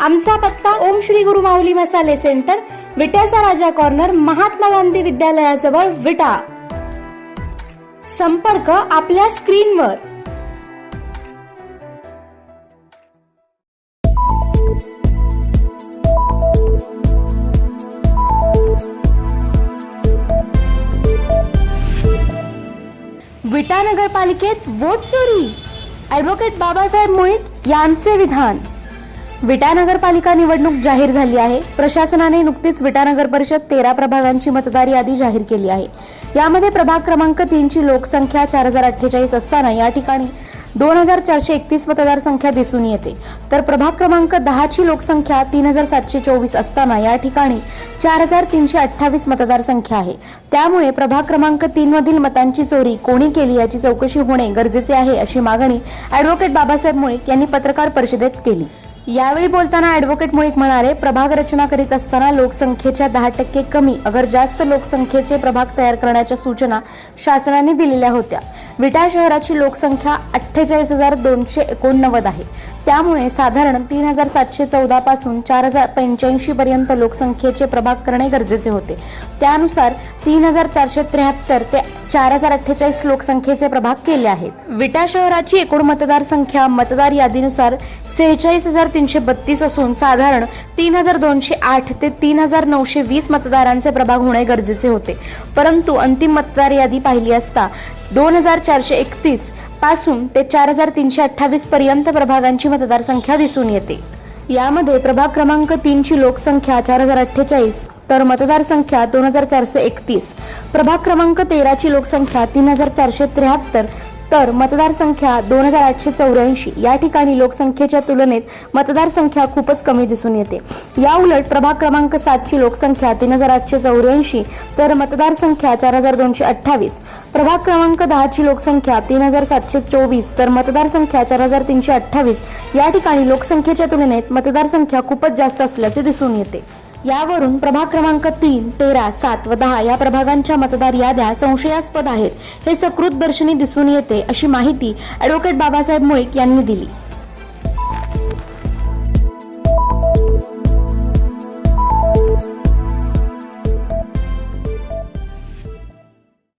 आमचा पत्ता ओम श्री गुरु माऊली मसाले सेंटर विट्याचा राजा कॉर्नर महात्मा गांधी विद्यालयाजवळ विटा. संपर्क आपल्या स्क्रीनवर. विटा नगरपालिकेत वोट चोरी. ॲडव्होकेट बाबासाहेब मुळीक यांचे विधान. विटा नगरपालिका निवडणूक जाहीर झाली आहे. प्रशासनाने नुकतीच विटा नगर परिषद तेरा प्रभागांची मतदार यादी जाहीर केली आहे. यामध्ये प्रभाग क्रमांक तीनची लोकसंख्या चार हजार अठ्ठेचाळीस असताना या ठिकाणी दोन हजार चारशे एकतीस मतदारसंख्या दिसून येते. तर प्रभाग क्रमांक दहाची लोकसंख्या तीन हजार सातशे चोवीस असताना या ठिकाणी चार हजार तीनशे अठ्ठावीस मतदारसंख्या आहे. त्यामुळे प्रभाग क्रमांक तीन मधील मतांची चोरी कोणी केली याची चौकशी होणे गरजेचे आहे अशी मागणी ॲडव्होकेट बाबासाहेब मुळीक यांनी पत्रकार परिषदेत केली. यावेळी बोलताना ॲडव्होकेट मुळीक म्हणाले प्रभाग रचना करीत असताना लोकसंख्येच्या दहा टक्के कमी अगर जास्त लोकसंख्येचे प्रभाग तयार करण्याच्या सूचना शासनाने दिलेल्या होत्या. विटा शहराची लोकसंख्या अठ्ठेचाळीस हजार दोनशे एकोणनव्वद आहे. त्यामुळे साधारण तीन हजार सातशे चौदा पासून चार हजार पंच्याऐंशी पर्यंत लोकसंख्येचे प्रभाग करणे गरजेचे होते. त्यानुसार तीन हजार चारशे त्र्याहत्तर ते चार हजार अठ्ठेचाळीस लोकसंख्येचे प्रभाग केले आहेत. विटा शहराची एकूण मतदार संख्या मतदार यादीनुसार सेहेचाळीस हजार तीनशे बत्तीस असून साधारण तीन हजार दोनशे आठ ते तीन हजार नऊशे वीस मतदारांचे प्रभाग होणे गरजेचे होते. परंतु अंतिम मतदार यादी पाहिली असता दोन हजार चारशे एकतीस पासून ते चार हजार तीनशे अठ्ठावीस पर्यंत प्रभागांची मतदारसंख्या दिसून येते. यामध्ये प्रभाग क्रमांक तीनची लोकसंख्या चार हजार अठ्ठेचाळीस तर मतदारसंख्या दोन हजार चारशे एकतीस. प्रभाग क्रमांक तेराची लोकसंख्या तीन हजार चारशे त्र्याहत्तर तर मतदारसंख्या दोन हजार आठशे चौऱ्याऐंशी या ठिकाणी लोकसंख्येच्या तुलनेत मतदारसंख्या खूपच कमी दिसून येते. या उलट प्रभाग क्रमांक सातची लोकसंख्या तीन हजार आठशे चौऱ्याऐंशी तर मतदारसंख्या चार हजार दोनशे अठ्ठावीस. प्रभाग क्रमांक दहाची लोकसंख्या तीन हजार सातशे चोवीस तर मतदारसंख्या चार हजार तीनशे अठ्ठावीस. या ठिकाणी लोकसंख्येच्या तुलनेत मतदारसंख्या खूपच जास्त असल्याचे दिसून येते. यावरून प्रभाग क्रमांक तीन तेरा सात व दहा या प्रभागांच्या मतदार याद्या संशयास्पद आहेत. हे सकृत दर्शनी दिसून येते अशी माहिती ॲडव्होकेट बाबासाहेब मुळीक यांनी दिली.